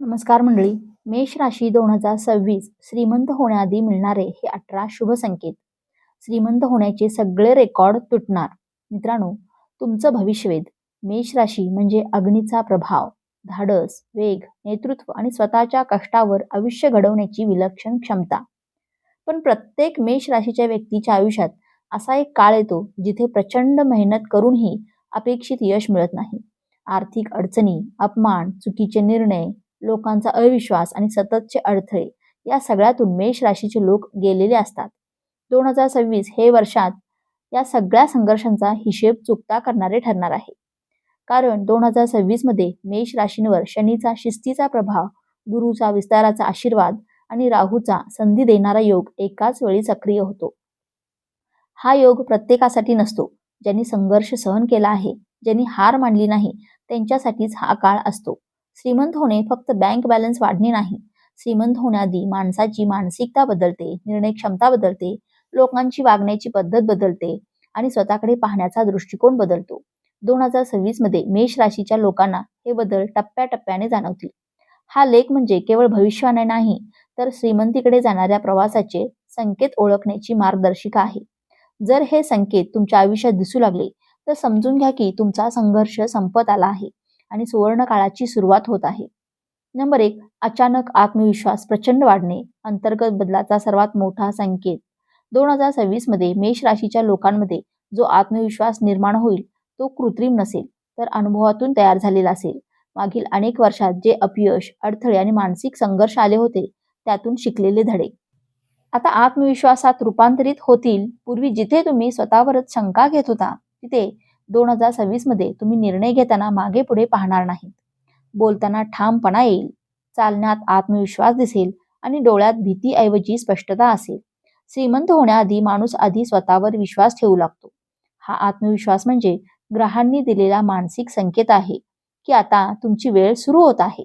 नमस्कार मंडळी. मेष राशी दोन हजार सव्वीस श्रीमंत होण्याआधी मिळणारे हे अठरा शुभ संकेत. श्रीमंत होण्याचे सगळे रेकॉर्ड तुटणार. मित्रांनो तुमचं भविष्यवेध मेष राशी म्हणजे अग्नीचा प्रभाव. धाडस वेग नेतृत्व आणि स्वतःच्या कष्टावर आयुष्य घडवण्याची विलक्षण क्षमता. पण प्रत्येक मेष राशीच्या व्यक्तीच्या आयुष्यात असा एक काळ येतो जिथे प्रचंड मेहनत करूनही अपेक्षित यश मिळत नाही. आर्थिक अडचणी अपमान चुकीचे निर्णय लोकांचा अविश्वास आणि सततचे अडथळे या सगळ्यातून मेष राशीचे लोक गेलेले असतात. दोन हजार सव्वीस हे वर्षात या सगळ्या संघर्षांचा हिशेब चुकता करणारे ठरणार आहे. कारण दोन हजार सव्वीसमध्ये मेष राशींवर शनीचा शिस्तीचा प्रभाव गुरुचा विस्ताराचा आशीर्वाद आणि राहूचा संधी देणारा योग एकाच वेळी सक्रिय होतो. हा योग प्रत्येकासाठी नसतो ज्यांनी संघर्ष सहन केला आहे ज्यांनी हार मानली नाही त्यांच्यासाठीच हा काळ असतो. श्रीमंत होणे फक्त बँक बॅलन्स वाढणे नाही. श्रीमंत होण्याआधी माणसाची मानसिकता बदलते निर्णय क्षमता बदलते लोकांची वागण्याची पद्धत बदलते आणि स्वतःकडे पाहण्याचा दृष्टिकोन बदलतो. दोन हजार सव्वीसमध्ये मेष राशीच्या लोकांना हे बदल टप्प्याटप्प्याने जाणवतील. हा लेख म्हणजे केवळ भविष्याने नाही तर श्रीमंतीकडे जाणाऱ्या प्रवासाचे संकेत ओळखण्याची मार्गदर्शिका आहे. जर हे संकेत तुमच्या आयुष्यात दिसू लागले तर समजून घ्या की तुमचा संघर्ष संपत आला आहे. आणि सुवर्ण काळाची सुरुवात होत आहे. नंबर एक अचानक आत्मविश्वास प्रचंड वाढणे अंतर्गत बदलाचा सर्वात मोठा संकेत. दोन हजार सव्वीसमध्ये मेष राशीच्या लोकांमध्ये जो आत्मविश्वास निर्माण होईल तो कृत्रिम नसेल तर अनुभवातून तयार झालेला असेल. मागील अनेक वर्षात जे अपयश अडथळे आणि मानसिक संघर्ष आले होते त्यातून शिकलेले धडे. आता आत्मविश्वासात रूपांतरित होतील पूर्वी जिथे तुम्ही स्वतःवरच शंका घेत होता तिथे दोन हजार सव्वीसमध्ये तुम्ही निर्णय घेताना मागे पुढे पाहणार नाहीत. बोलताना ठामपणा येईल चालण्यात आत्मविश्वास दिसेल आणि डोळ्यात भीतीऐवजी स्पष्टता असेल. श्रीमंत होण्याआधी माणूस आधी स्वतःवर विश्वास ठेवू लागतो. हा आत्मविश्वास म्हणजे ग्रहांनी दिलेला मानसिक संकेत आहे की आता तुमची वेळ सुरू होत आहे.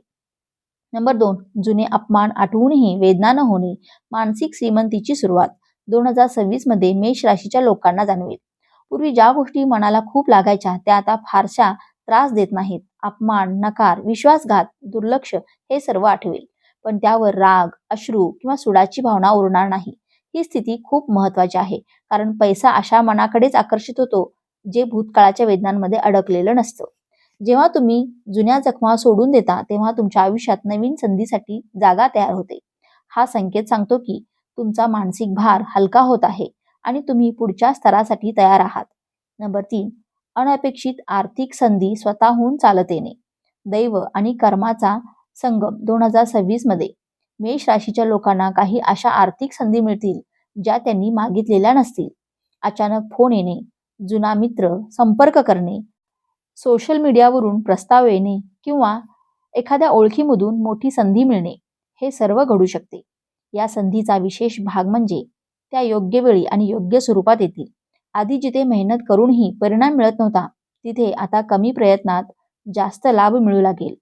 नंबर दोन जुने अपमान आठवूनही वेदना न होणे मानसिक श्रीमंतीची सुरुवात. दोन हजार सव्वीसमध्ये मेष राशीच्या लोकांना जाणवेल. पूर्वी ज्या गोष्टी मनाला खूप लागायच्या त्या आता फारशा त्रास देत नाहीत. अपमान नकार विश्वासघात दुर्लक्ष हे सर्व आठवेल. पण त्यावर राग अश्रू किंवा सुडाची भावना उरणार नाही. ही स्थिती खूप महत्वाची आहे. कारण पैसा अशा मनाकडेच आकर्षित होतो जे भूतकाळाच्या वेदनांमध्ये अडकलेलं नसतं. जेव्हा तुम्ही जुन्या जखमा सोडून देता तेव्हा तुमच्या आयुष्यात नवीन संधीसाठी जागा तयार होते. हा संकेत सांगतो की तुमचा मानसिक भार हलका होत आहे. आणि तुम्ही पुढच्या स्तरासाठी तयार आहात. नंबर तीन अनपेक्षित आर्थिक संधी स्वतःहून चालत येणे. दैव आणि कर्माचा संगम दोन हजार सव्वीसमध्ये. मेष राशीच्या लोकांना काही अशा आर्थिक संधी मिळतील ज्या त्यांनी मागितलेल्या नसतील. अचानक फोन येणे जुना मित्र संपर्क करणे सोशल मीडियावरून प्रस्ताव येणे किंवा एखाद्या ओळखीमधून मोठी संधी मिळणे हे सर्व घडू शकते. या संधीचा विशेष भाग म्हणजे त्या योग्य वेळी आणि योग्य स्वरूपात येतील. आधी जिथे मेहनत करूनही परिणाम मिळत नव्हता तिथे आता कमी प्रयत्नात जास्त लाभ मिळू लागेल.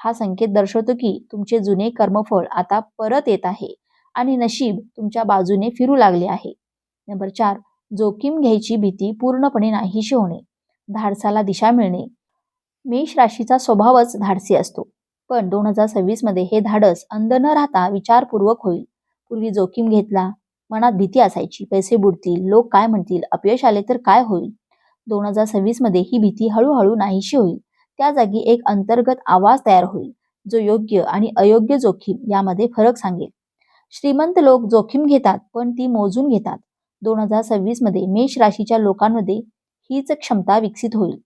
हा संकेत दर्शवतो की तुमचे जुने कर्मफळ आता परत येत आहे आणि नशीब तुमच्या बाजूने फिरू लागले आहे. नंबर चार जोखीम घ्यायची भीती पूर्णपणे नाहीशी होणे. धाडसाला दिशा मिळणे. मेष राशीचा स्वभावच धाडसी असतो पण दोन हजार सव्वीसमध्ये हे धाडस अंध न राहता विचारपूर्वक होईल. पूर्वी जोखीम घेतला मनात भीती असायची. पैसे बुडतील लोक काय म्हणतील अपयश आले तर काय होईल? दोन हजार सव्वीसमध्ये ही भीती हळूहळू नाहीशी होईल. त्या जागी एक अंतर्गत आवाज तयार होईल जो योग्य आणि अयोग्य जोखीम यामध्ये फरक सांगेल. श्रीमंत लोक जोखीम घेतात पण ती मोजून घेतात. दोन हजार सव्वीसमध्ये मेष राशीच्या लोकांमध्ये हीच क्षमता विकसित होईल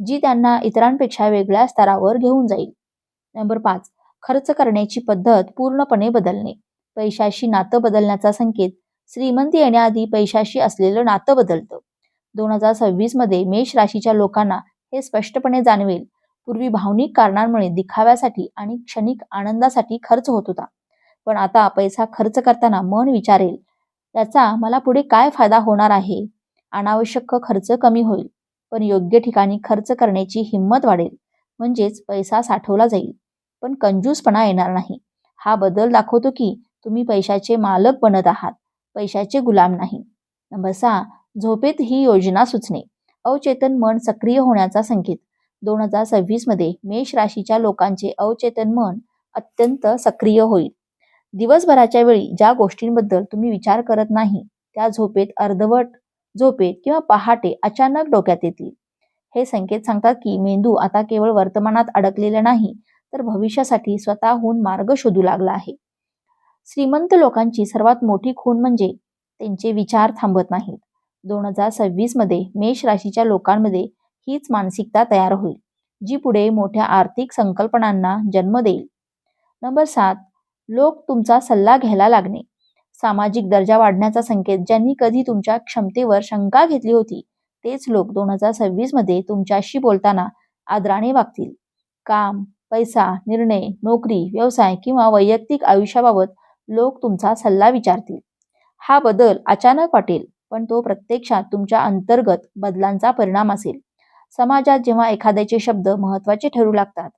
जी त्यांना इतरांपेक्षा वेगळ्या स्तरावर घेऊन जाईल. नंबर पाच खर्च करण्याची पद्धत पूर्णपणे बदलणे. पैशाशी नातं बदलण्याचा संकेत श्रीमंती येण्याआधी पैशाशी असलेलं नातं बदलतं. दोन हजार सव्वीसमध्ये मेष राशीच्या लोकांना हे स्पष्टपणे जाणवेल. पूर्वी भावनिक कारणांमुळे दिखाव्यासाठी आणि क्षणिक आनंदासाठी खर्च होत होता. पण आता पैसा खर्च करताना मन विचारेल याचा मला पुढे काय फायदा होणार आहे? अनावश्यक खर्च कमी होईल पण योग्य ठिकाणी खर्च करण्याची हिंमत वाढेल म्हणजेच पैसा साठवला जाईल. पण कंजूसपणा येणार नाही. हा बदल दाखवतो की तुम्ही पैशाचे मालक बनत आहात. पैशाचे गुलाम नाही. नंबर सहा झोपेत ही योजना सुचणे. अवचेतन मन सक्रिय होण्याचा संकेत. दोन हजार सव्वीसमध्ये मेष राशीच्या लोकांचे अवचेतन मन अत्यंत सक्रिय होईल. दिवसभराच्या वेळी ज्या गोष्टींबद्दल तुम्ही विचार करत नाही त्या झोपेत अर्धवट झोपेत किंवा पहाटे अचानक डोक्यात येतील. हे संकेत सांगतात की मेंदू आता केवळ वर्तमानात अडकलेला नाही तर भविष्यासाठी स्वतःहून मार्ग शोधू लागला आहे. श्रीमंत लोकांची सर्वात मोठी खून म्हणजे त्यांचे विचार थांबत नाहीत. दोन हजार सव्वीसमध्ये मेष राशीच्या लोकांमध्ये हीच मानसिकता तयार होईल जी पुढे मोठ्या आर्थिक संकल्पनांना जन्म देईल. नंबर सात लोक तुमचा सल्ला घ्यायला लागणे. सामाजिक दर्जा वाढण्याचा संकेत ज्यांनी कधी तुमच्या क्षमतेवर शंका घेतली होती तेच लोक दोन हजार सव्वीसमध्ये तुमच्याशी बोलताना आदराने वागतील. काम पैसा निर्णय नोकरी व्यवसाय किंवा वैयक्तिक आयुष्याबाबत लोक तुमचा सल्ला विचारतील. हा बदल अचानक वाटेल पण तो प्रत्यक्षात तुमच्या अंतर्गत बदलांचा परिणाम असेल. समाजात जेव्हा एखाद्याचे शब्द महत्त्वाचे ठरू लागतात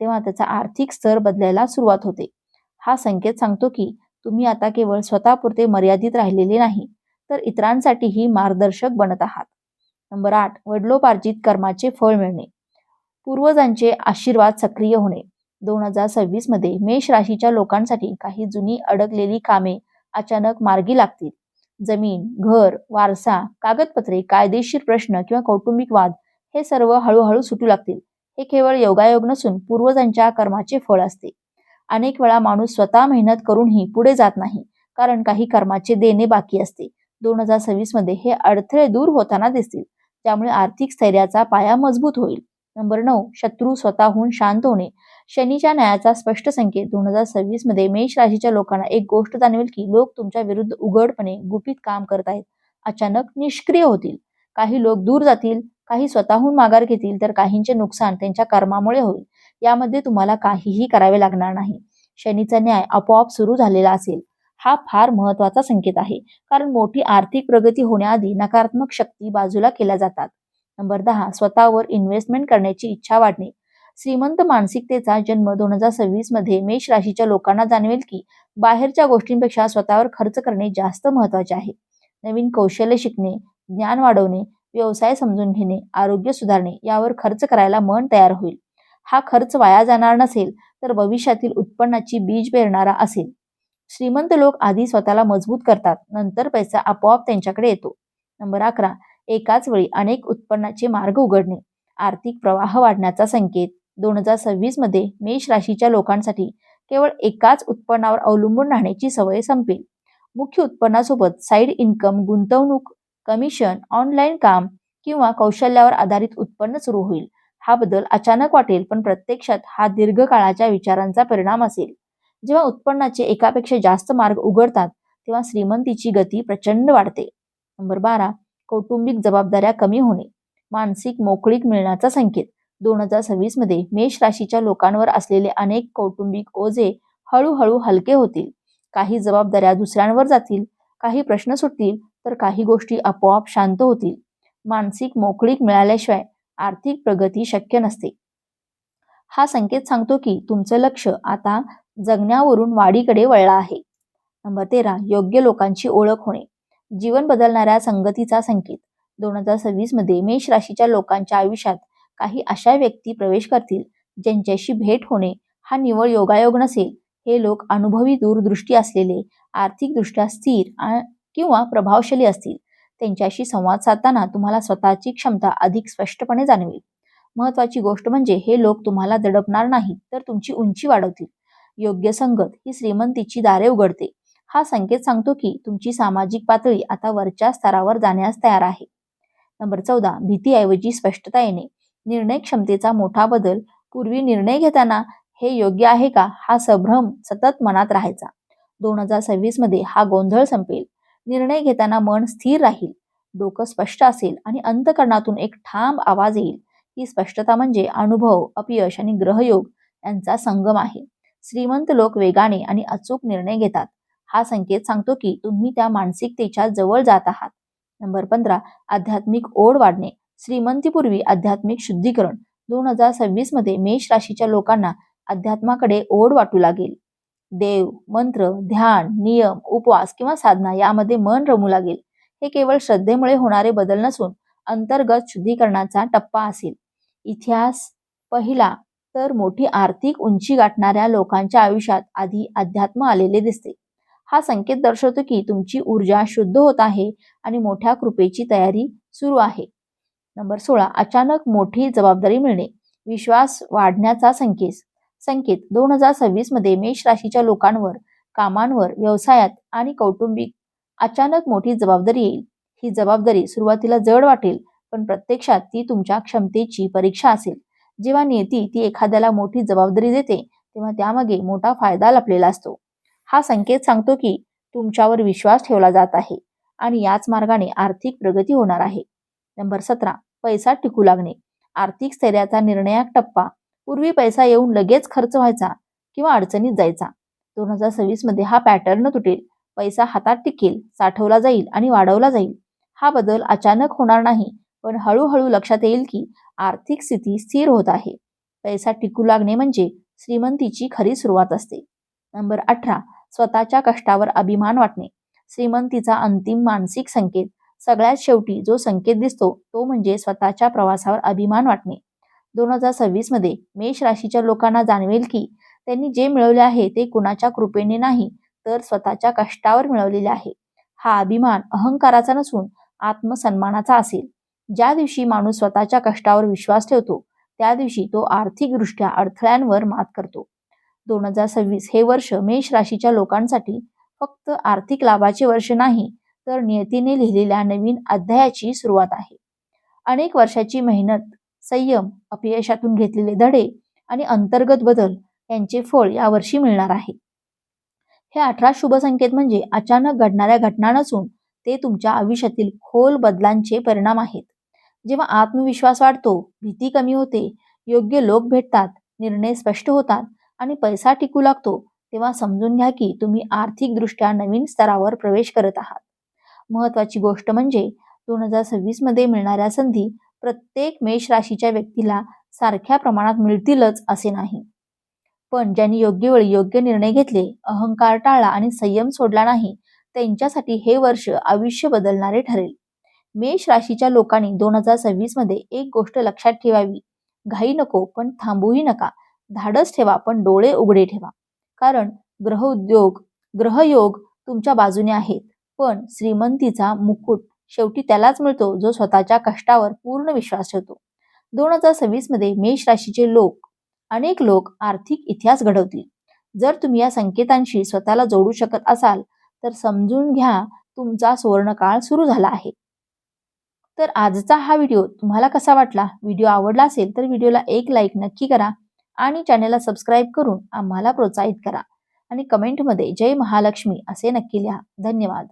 तेव्हा त्याचा आर्थिक स्तर बदलायला सुरुवात होते. हा संकेत सांगतो की तुम्ही आता केवळ स्वतःपुरते मर्यादित राहिलेले नाही तर इतरांसाठीही मार्गदर्शक बनत आहात. नंबर आठ वडलोपार्जित कर्माचे फळ मिळणे. पूर्वजांचे आशीर्वाद सक्रिय होणे. दोन हजार सव्वीसमध्ये मेष राशीच्या लोकांसाठी काही जुनी अडकलेली कामे अचानक मार्गी लागतील. जमीन घर वारसा कागदपत्रे कायदेशीर प्रश्न किंवा कौटुंबिक वाद हे सर्व हळूहळू सुटू लागतील. हे केवळ योगायोग नसून पूर्वजांच्या कर्माचे फळ असते. अनेक वेळा माणूस स्वतः मेहनत करूनही पुढे जात नाही कारण काही कर्माचे देणे बाकी असते. दोन हजार सव्वीसमध्ये हे अडथळे दूर होताना दिसतील त्यामुळे आर्थिक स्थैर्याचा पाया मजबूत होईल. नंबर नऊ शत्रू स्वतःहून शांत होणे. शनीच्या न्यायाचा स्पष्ट संकेत दोन हजार सव्वीसमध्ये मेष राशीच्या लोकांना एक गोष्ट जाणवेल की लोक तुमच्या विरुद्ध उघडपणे गुपित काम करत आहेत. अचानक निष्क्रिय होतील. काही लोक दूर जातील काही स्वतःहून माघार घेतील तर काहींचे नुकसान त्यांच्या कर्मामुळे होईल. यामध्ये तुम्हाला काहीही करावे लागणार नाही. शनीचा न्याय आपोआप सुरू झालेला असेल. हा फार महत्त्वाचा संकेत आहे कारण मोठी आर्थिक प्रगती होण्याआधी नकारात्मक शक्ती बाजूला केल्या जातात. नंबर दहा स्वतःवर इन्व्हेस्टमेंट करण्याची इच्छा वाढणे. श्रीमंत मानसिकतेचा जन्म दोन हजार सव्वीसमध्ये मेष राशीच्या लोकांना जाणवेल की बाहेरच्या गोष्टींपेक्षा स्वतःवर खर्च करणे जास्त महत्त्वाचे आहे. नवीन कौशल्य शिकणे ज्ञान वाढवणे व्यवसाय समजून घेणे आरोग्य सुधारणे यावर खर्च करायला मन तयार होईल. हा खर्च वाया जाणार नसेल तर भविष्यातील उत्पन्नाची बीज पेरणारा असेल. श्रीमंत लोक आधी स्वतःला मजबूत करतात नंतर पैसा आपोआप त्यांच्याकडे येतो. नंबर अकरा एकाच वेळी अनेक उत्पन्नाचे मार्ग उघडणे. आर्थिक प्रवाह वाढण्याचा संकेत. दोन हजार सव्वीसमध्ये मेष राशीच्या लोकांसाठी केवळ एकाच उत्पन्नावर अवलंबून राहण्याची सवय संपेल. मुख्य उत्पन्नासोबत साईड इन्कम गुंतवणूक कमिशन ऑनलाईन काम किंवा कौशल्यावर आधारित उत्पन्न सुरू होईल. हा बदल अचानक वाटेल पण प्रत्यक्षात हा दीर्घकाळाच्या विचारांचा परिणाम असेल. जेव्हा उत्पन्नाचे एकापेक्षा जास्त मार्ग उघडतात तेव्हा श्रीमंतीची गती प्रचंड वाढते. नंबर बारा कौटुंबिक जबाबदाऱ्या कमी होणे. मानसिक मोकळीक मिळण्याचा संकेत. दोन हजार सव्वीसमध्ये मेष राशीच्या लोकांवर असलेले अनेक कौटुंबिक ओझे हळूहळू हलके होतील. काही जबाबदाऱ्या दुसऱ्यांवर जातील काही प्रश्न सुटतील तर काही गोष्टी आपोआप शांत होतील. मानसिक मोकळीक मिळाल्याशिवाय आर्थिक प्रगती शक्य नसते. हा संकेत सांगतो की तुमचं लक्ष आता जगण्यावरून वाढीकडे वळला आहे. नंबर तेरा योग्य लोकांची ओळख होणे. जीवन बदलणाऱ्या संगतीचा संकेत. दोन हजार सव्वीसमध्ये मेष राशीच्या लोकांच्या आयुष्यात काही अशा व्यक्ती प्रवेश करतील ज्यांच्याशी भेट होणे हा निवळ योगायोग नसेल. हे लोक अनुभवी दूरदृष्टी असलेले आर्थिकदृष्ट्या स्थिर किंवा प्रभावशाली असतील. त्यांच्याशी संवाद साधताना तुम्हाला स्वतःची क्षमता अधिक स्पष्टपणे जाणवेल. महत्वाची गोष्ट म्हणजे हे लोक तुम्हाला दडपणार नाही तर तुमची उंची वाढवतील. योग्य संगत ही श्रीमंतीची दारे उघडते. हा संकेत सांगतो की तुमची सामाजिक पातळी आता वरच्या स्तरावर जाण्यास तयार आहे. नंबर चौदा. भीतीऐवजी स्पष्टता येणे. निर्णय क्षमतेचा मोठा बदल पूर्वी निर्णय घेताना हे योग्य आहे का? हा संभ्रम सतत मनात राहायचा. दोन हजार सव्वीसमध्ये हा गोंधळ संपेल. निर्णय घेताना मन स्थिर राहील. डोकं स्पष्ट असेल आणि अंतकरणातून एक ठाम आवाज येईल. ही स्पष्टता म्हणजे अनुभव अपयश आणि ग्रहयोग यांचा संगम आहे. श्रीमंत लोक वेगाने आणि अचूक निर्णय घेतात. हा संकेत सांगतो की तुम्ही त्या मानसिकतेच्या जवळ जात आहात. नंबर पंधरा आध्यात्मिक ओढ वाढणे. श्रीमंतीपूर्वी आध्यात्मिक शुद्धीकरण दोन हजार सव्वीसमध्ये मेष राशीच्या लोकांना अध्यात्माकडे ओढ वाटू लागेल. देव मंत्र ध्यान नियम उपवास किंवा साधना यामध्ये मन रमू लागेल. हे केवळ श्रद्धेमुळे होणारे बदल नसून अंतर्गत शुद्धीकरणाचा टप्पा असेल. इतिहास पहिला तर मोठी आर्थिक उंची गाठणाऱ्या लोकांच्या आयुष्यात आधी अध्यात्म आलेले दिसते. हा संकेत दर्शवतो की तुमची ऊर्जा शुद्ध होत आहे आणि मोठ्या कृपेची तयारी सुरू आहे. नंबर सोळा अचानक मोठी जबाबदारी मिळणे. विश्वास वाढण्याचा संकेत. संकेत दोन हजार सव्वीसमध्ये मेष राशीच्या लोकांवर कामांवर व्यवसायात आणि कौटुंबिक अचानक मोठी जबाबदारी येईल. ही जबाबदारी सुरुवातीला जड वाटेल पण प्रत्यक्षात ती तुमच्या क्षमतेची परीक्षा असेल. जेव्हा नियती ती एखाद्याला मोठी जबाबदारी देते तेव्हा त्यामागे मोठा फायदा लपलेला असतो. हा संकेत सांगतो की तुमच्यावर विश्वास ठेवला जात आहे आणि याच मार्गाने आर्थिक प्रगती होणार आहे. नंबर सतरा पैसा टिकू लागणे. आर्थिक स्थैर्याचा निर्णयाक टप्पा. पूर्वी पैसा येऊन लगेच खर्च व्हायचा किंवा अडचणीत जायचा. दोन हजार सव्वीसमध्ये हा पॅटर्न तुटेल. पैसा हातात टिकेल साठवला जाईल आणि वाढवला जाईल. हा बदल अचानक होणार नाही पण हळूहळू लक्षात येईल की आर्थिक स्थिती स्थिर होत आहे. पैसा टिकू लागणे म्हणजे श्रीमंतीची खरी सुरुवात असते. नंबर अठरा स्वतःच्या कष्टावर अभिमान वाटणे. श्रीमंतीचा अंतिम मानसिक संकेत. सगळ्यात शेवटी जो संकेत दिसतो तो म्हणजे स्वतःच्या प्रवासावर अभिमान वाटणे. दोन हजार सव्वीसमध्ये मेष राशीच्या लोकांना जाणवेल की त्यांनी जे मिळवले आहे ते कुणाच्या कृपेने नाही तर स्वतःच्या कष्टावर मिळवलेले आहे. हा अभिमान अहंकाराचा नसून आत्मसन्मानाचा असेल. ज्या दिवशी माणूस स्वतःच्या कष्टावर विश्वास ठेवतो त्या दिवशी तो आर्थिकदृष्ट्या अडथळ्यांवर मात करतो. दोन हजार सव्वीस हे वर्ष मेष राशीच्या लोकांसाठी फक्त आर्थिक लाभाचे वर्ष नाही तर नियतीने लिहिलेल्या नवीन अध्यायाची सुरुवात आहे. अनेक वर्षाची मेहनत संयम अपयशातून घेतलेले धडे आणि अंतर्गत बदल यांचे फळ यावर्षी मिळणार आहे. हे अठरा शुभ संकेत म्हणजे अचानक घडणाऱ्या घटना नसून ते तुमच्या आयुष्यातील खोल बदलांचे परिणाम आहेत. जेव्हा आत्मविश्वास वाढतो भीती कमी होते योग्य लोक भेटतात निर्णय स्पष्ट होतात आणि पैसा टिकू लागतो तेव्हा समजून घ्या की तुम्ही आर्थिकदृष्ट्या नवीन स्तरावर प्रवेश करत आहात. महत्वाची गोष्ट म्हणजे दोन हजार सव्वीसमध्ये मिळणाऱ्या संधी प्रत्येक मेष राशीच्या व्यक्तीला सारख्या प्रमाणात मिळतीलच असे नाही. पण ज्यांनी योग्य वेळी योग्य निर्णय घेतले अहंकार टाळला आणि संयम सोडला नाही त्यांच्यासाठी हे वर्ष आयुष्य बदलणारे ठरेल. मेष राशीच्या लोकांनी दोन हजार सव्वीसमध्ये एक गोष्ट लक्षात ठेवावी. घाई नको पण थांबूही नका. धाडस ठेवा पण डोळे उघडे ठेवा. कारण ग्रह उद्योग ग्रहयोग तुमच्या बाजूने आहेत. पण श्रीमंतीचा मुकुट शेवटी त्यालाच मिळतो जो स्वतःच्या कष्टावर पूर्ण विश्वास ठेवतो. दोन हजार सव्वीसमध्ये मेष राशीचे लोक अनेक लोक आर्थिक इतिहास घडवतील. जर तुम्ही या संकेतांशी स्वतःला जोडू शकत असाल तर समजून घ्या तुमचा सुवर्णकाळ सुरू झाला आहे. तर आजचा हा व्हिडिओ तुम्हाला कसा वाटला? व्हिडिओ आवडला असेल तर व्हिडिओला एक लाईक नक्की करा आणि चॅनेलला सबस्क्राईब करून आम्हाला प्रोत्साहित करा. आणि कमेंटमध्ये जय महालक्ष्मी असे नक्की लिहा. धन्यवाद.